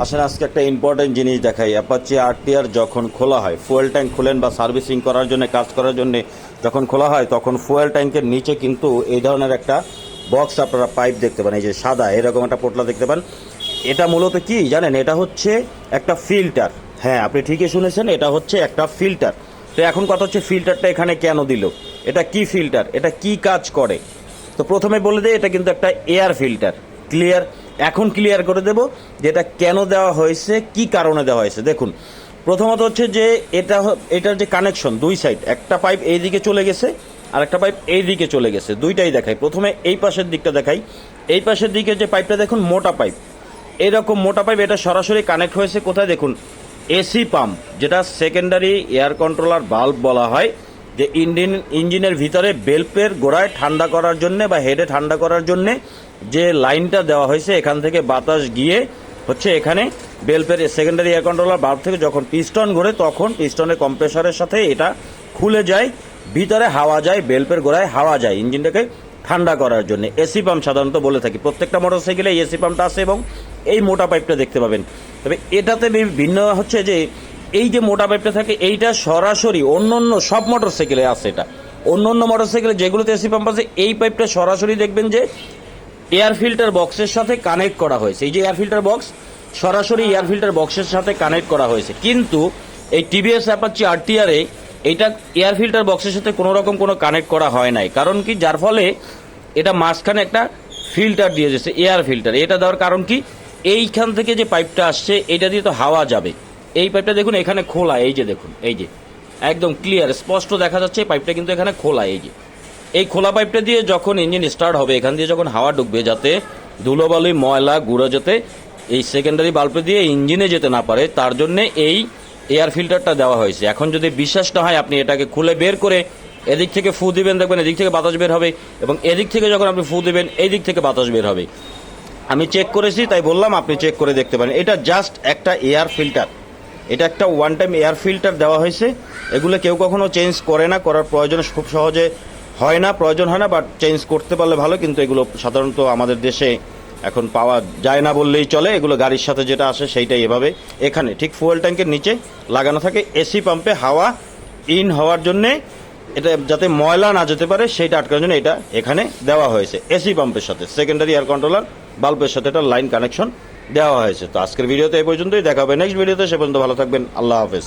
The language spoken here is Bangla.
আসলে আজকে একটা ইম্পর্টেন্ট জিনিস দেখাই। অ্যাপাচি আরটিআর যখন খোলা হয় ফুয়েল ট্যাঙ্ক খোলেন বা সার্ভিসিং করার জন্য, কাজ করার জন্য যখন খোলা হয়, তখন ফুয়েল ট্যাঙ্কের নিচে কিন্তু এই ধরনের একটা বক্স আপনারা পাইপ দেখতে পান, এই যে সাদা, এরকম একটা পোটলা দেখতে পান। এটা মূলত কি জানেন? এটা হচ্ছে একটা ফিল্টার হ্যাঁ আপনি ঠিকই শুনেছেন, এটা হচ্ছে একটা ফিল্টার তো এখন কথা হচ্ছে ফিল্টারটা এখানে কেন দিল? এটা কি ফিল্টার এটা কি কাজ করে? তো প্রথমে বলে দেয় এটা কিন্তু একটা এয়ার ফিল্টার ক্লিয়ার এখন ক্লিয়ার করে দেব যে এটা কেন দেওয়া হয়েছে, কি কারণে দেওয়া হয়েছে। দেখুন, প্রথমত হচ্ছে যে এটা এটার যে কানেকশন দুই সাইড একটা পাইপ এই দিকে চলে গেছে আর একটা পাইপ এই দিকে চলে গেছে। দুইটাই দেখাই। প্রথমে এই পাশের দিকটা দেখাই। এই পাশের দিকে যে পাইপটা দেখুন, মোটা পাইপ এইরকম মোটা পাইপ এটা সরাসরি কানেক্ট হয়েছে কোথায়? দেখুন এসি পাম্প যেটা সেকেন্ডারি এয়ার কন্ট্রোলার বাল্ব বলা হয়। যে ইঞ্জিন, ইঞ্জিনের ভিতরে বেল্পের গোড়ায় ঠান্ডা করার জন্য বা হেডে ঠান্ডা করার জন্য যে লাইনটা দেওয়া হয়েছে, এখান থেকে বাতাস গিয়ে হচ্ছে এখানে বেল্পের সেকেন্ডারি এয়ার কন্ট্রোলার বাল্ব থেকে যখন পিস্টন ঘোরে, তখন পিস্টনের কম্প্রেসারের সাথে এটা খুলে যায়, ভিতরে হাওয়া যায়, বেল্পের গোড়ায় হাওয়া যায় ইঞ্জিনটাকে ঠান্ডা করার জন্য। এসি পাম্প সাধারণত বলে থাকি, প্রত্যেকটা মোটর মোটরসাইকেলে এসি পাম্পটা আছে এবং এই মোটা পাইপটা দেখতে পাবেন। তবে এটাতে ভিন্ন হচ্ছে যে এই যে মোটা পাইপটা থাকে, এইটা সরাসরি অন্য অন্য সব মোটরসাইকেলে আছে এটা। অন্য অন্য মোটরসাইকেলে যেগুলোতে এসি পাম্প আছে, এই পাইপটা সরাসরি দেখবেন যে এয়ার ফিল্টার বক্সের সাথে কানেক্ট করা হয়েছে। এই যে এয়ার ফিল্টার বক্স সরাসরি এয়ার ফিল্টার বক্সের সাথে কানেক্ট করা হয়েছে। কিন্তু এই টিভিএস অ্যাপাচি আরটিআরে এইটা এয়ার ফিল্টার বক্সের সাথে কোনো রকম কোনো কানেক্ট করা হয় নাই। কারণ কি? যার ফলে এটা মাঝখানে একটা ফিল্টার দিয়ে দিয়েছে এয়ার ফিল্টার এটা দেওয়ার কারণ কি? এইখান থেকে যে পাইপটা আসছে, এটা দিয়ে তো হাওয়া যাবে। এই পাইপটা দেখুন, এখানে খোলা, এই যে দেখুন, এই যে। একদম ক্লিয়ার স্পষ্ট দেখা যাচ্ছে পাইপটা কিন্তু এখানে খোলা, এই যে। এই খোলা পাইপটা দিয়ে যখন ইঞ্জিন স্টার্ট হবে, এখান দিয়ে যখন হাওয়া ঢুকবে, যাতে ধুলোবালি, ময়লা, গুঁড়ো যাতে এই সেকেন্ডারি বাল্বে দিয়ে ইঞ্জিনে যেতে না পারে, তার জন্য এই এয়ার ফিল্টারটা দেওয়া হয়েছে। এখন যদি বিশ্বাস না হয়, আপনি এটাকে খুলে বের করে এদিক থেকে ফু দিবেন, দেখবেন এদিক থেকে বাতাস বের হবে এবং এদিক থেকে যখন আপনি ফু দিবেন এই দিক থেকে বাতাস বের হবে। আমি চেক করেছি, তাই বললাম, আপনি চেক করে দেখতে পারেন। এটা জাস্ট একটা এয়ার ফিল্টার এটা একটা ওয়ান টাইম এয়ার ফিল্টার দেওয়া হয়েছে। এগুলো কেউ কখনো চেঞ্জ করে না, করার প্রয়োজন খুব সহজে হয় না, প্রয়োজন হয় না বাট চেঞ্জ করতে পারলে ভালো, কিন্তু এগুলো সাধারণত আমাদের দেশে এখন পাওয়া যায় না বললেই চলে। এগুলো গাড়ির সাথে যেটা আসে সেইটাই এভাবে। এখানে ঠিক ফুয়েল ট্যাঙ্কের নিচে লাগানো থাকে এসি পাম্পে হাওয়া ইন হওয়ার জন্যে। এটা যাতে ময়লা না যেতে পারে, সেইটা আটকানোর জন্য এটা এখানে দেওয়া হয়েছে এসি পাম্পের সাথে। সেকেন্ডারি এয়ার কন্ট্রোলার বাল্বের সাথে একটা লাইন কানেকশন দেওয়া হয়েছে। তো আজকের ভিডিওতে এই পর্যন্তই। দেখা হবে নেক্সট ভিডিওতে সে পর্যন্ত ভালো থাকবেন। আল্লাহ হাফেজ।